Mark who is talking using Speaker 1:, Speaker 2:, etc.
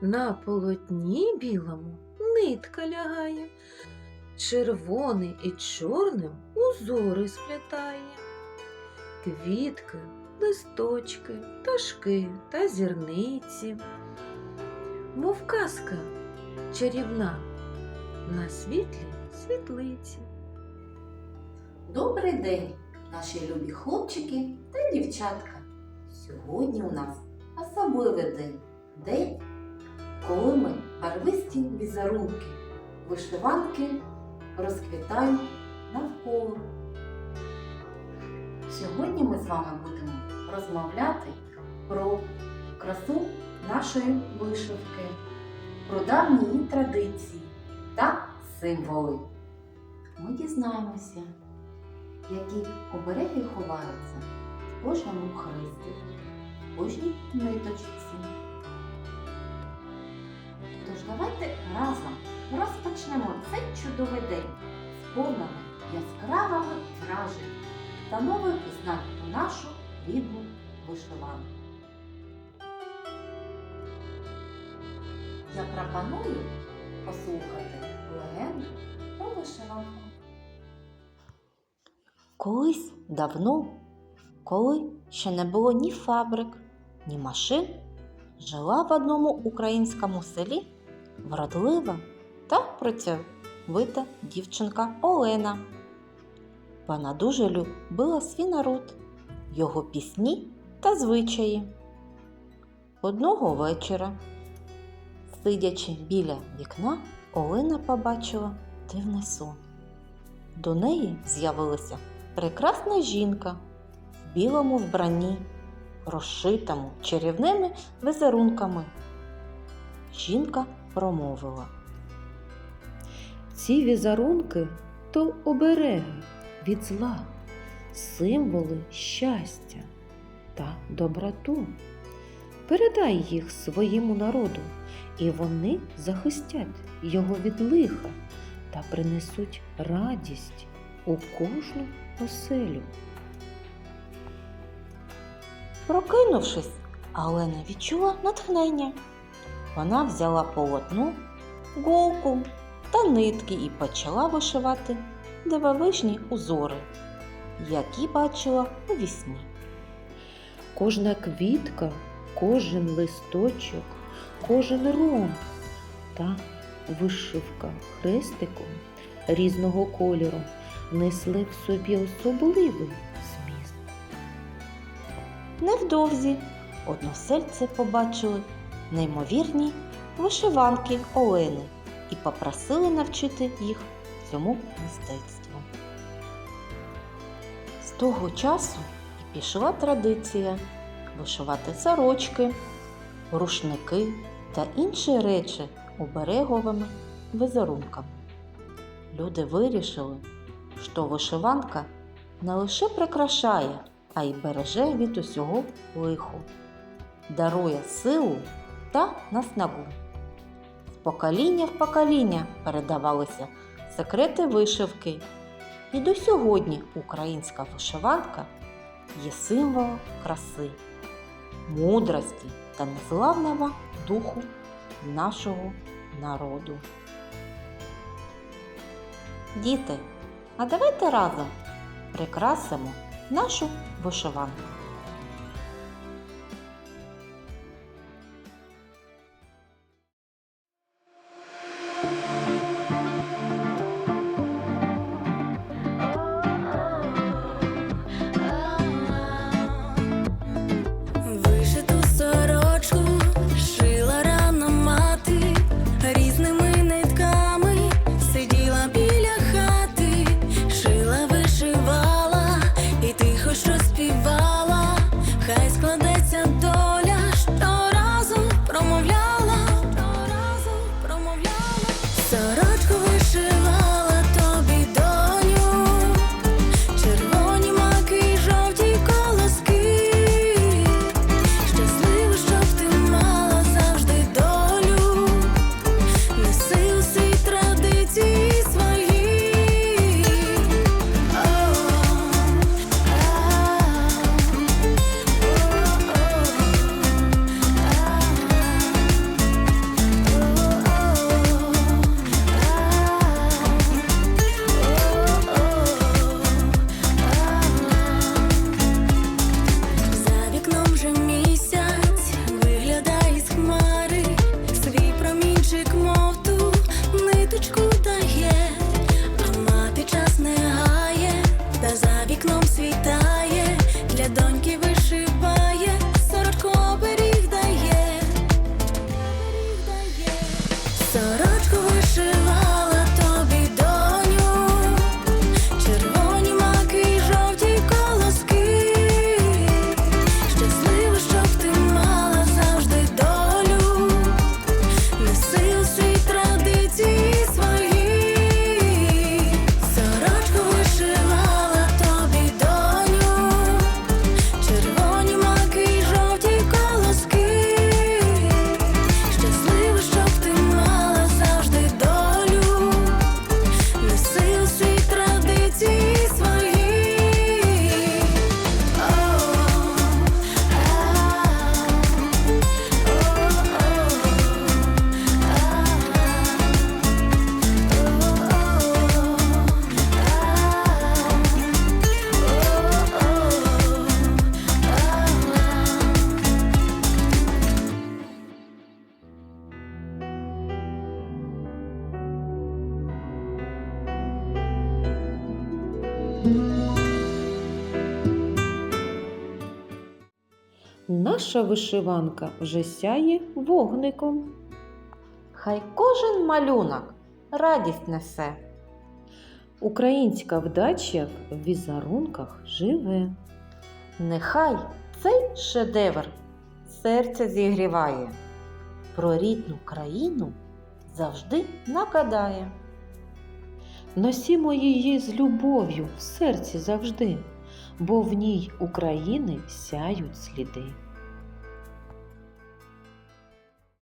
Speaker 1: На полотні білому нитка лягає, червоний і чорним узори сплетає. Квітки, листочки, пташки та зірниці. Мов казка чарівна на світлі світлиці.
Speaker 2: Добрий день, наші любі хлопчики та дівчатка. Сьогодні у нас особливий день. День, коли ми барвисті візерунки, вишиванки розквітають навколо. Сьогодні ми з вами будемо розмовляти про красу нашої вишивки, про давні її традиції та символи. Ми дізнаємося, які обереги ховаються в кожному хресті, в кожній ниточці. Давайте разом розпочнемо цей чудовий день з повними яскравими вражень та нових знань про нашу рідну вишиванку. Я пропоную послухати легенду про вишиванку. Колись давно, коли ще не було ні фабрик, ні машин, жила в одному українському селі вродлива та працьовита дівчинка Олена. Вона дуже любила свій народ, його пісні та звичаї. Одного вечора, сидячи біля вікна, Олена побачила дивний сон. До неї з'явилася прекрасна жінка в білому вбранні, розшитому чарівними візерунками. Жінка промовила.
Speaker 1: Ці візерунки то обереги від зла, символи щастя та доброту. Передай їх своєму народу, і вони захистять його від лиха та принесуть радість у кожну оселю.
Speaker 2: Прокинувшись, Олена відчула натхнення. Вона взяла полотно, голку та нитки і почала вишивати дивовижні узори, які бачила у вісні.
Speaker 1: Кожна квітка, кожен листочок, кожен ром та вишивка хрестиком різного кольору несли в собі особливий зміст.
Speaker 2: Невдовзі односельці побачили неймовірні вишиванки Олени і попросили навчити їх цьому мистецтву. З того часу і пішла традиція вишивати сорочки, рушники та інші речі обереговими візерунками. Люди вирішили, що вишиванка не лише прикрашає, а й береже від усього лиху, дарує силу та наснагу. З покоління в покоління передавалися секрети вишивки, і до сьогодні українська вишиванка є символом краси, мудрості та незламного духу нашого народу. Діти, а давайте разом прикрасимо нашу вишиванку.
Speaker 1: Наша вишиванка вже сяє вогником.
Speaker 2: Хай кожен малюнок радість несе.
Speaker 1: Українська вдача в візерунках живе.
Speaker 2: Нехай цей шедевр серце зігріває, про рідну країну завжди нагадає.
Speaker 1: Носімо її з любов'ю в серці завжди, бо в ній України сяють сліди.